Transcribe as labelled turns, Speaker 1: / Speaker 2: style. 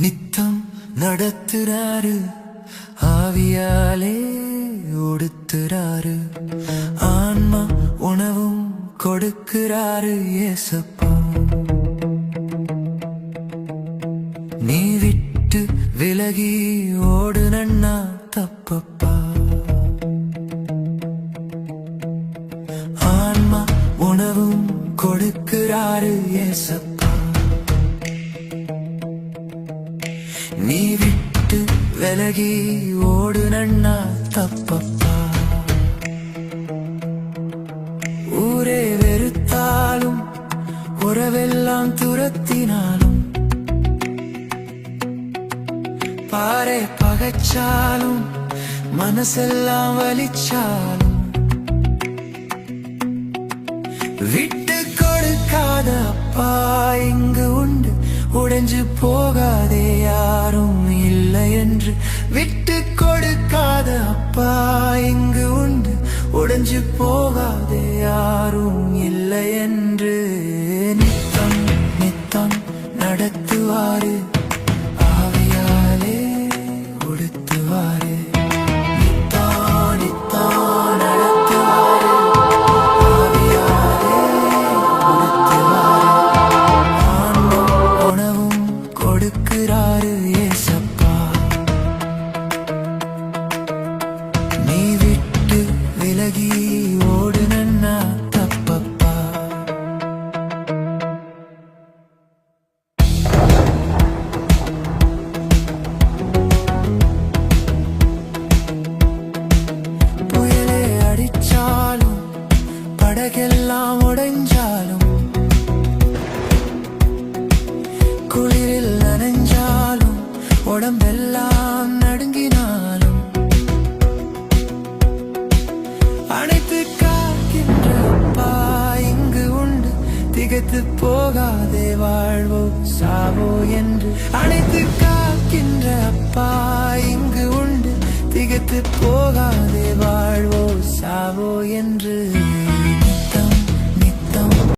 Speaker 1: நித்தம் நடத்துறாரு. ஆவியாலே ஒடுத்துறாரு. ஆன்மா உணவும் கொடுக்கிறாரு ஏசப்பா நீ விட்டு விலகி ஓடு நன்னா தப்பப்பா. ஆன்மா உணவும் கொடுக்கிறாரு ஏசப்பா நீ விட்டு விலகி ஓடு நன்னா தப்பப்பா. ஊரே வெறுத்தாலும் உறவெல்லாம் துரத்தினாலும் பாறை பகைச்சாலும் மனசெல்லாம் வலிச்சாலும் விட்டு கொடுக்காத அப்பா இங்கு உடைஞ்சு போகாதே யாரும் இல்லை என்று. விட்டு கொடுக்காத அப்பா இங்கு உண்டு. உடைஞ்சு போகாதே யாரும் இல்லை என்று. நித்தம் நித்தம் நடத்துவாரு. கொடுக்கிறாரு ஏசப்பா. நீ விட்டு விலகி ஓடு நன்னா தப்பப்பா. புயலே அடிச்சாலும் படகெல்லாம் உடைஞ்சாலும் குளிரில் உடம்பெல்லாம் நடுங்கினாலும் அனைத்து காக்கின்ற அப்பா இங்கு உண்டு. திகைத்து போகாதே வாழ்வோ சாவோ என்று. அனைத்து காக்கின்ற அப்பா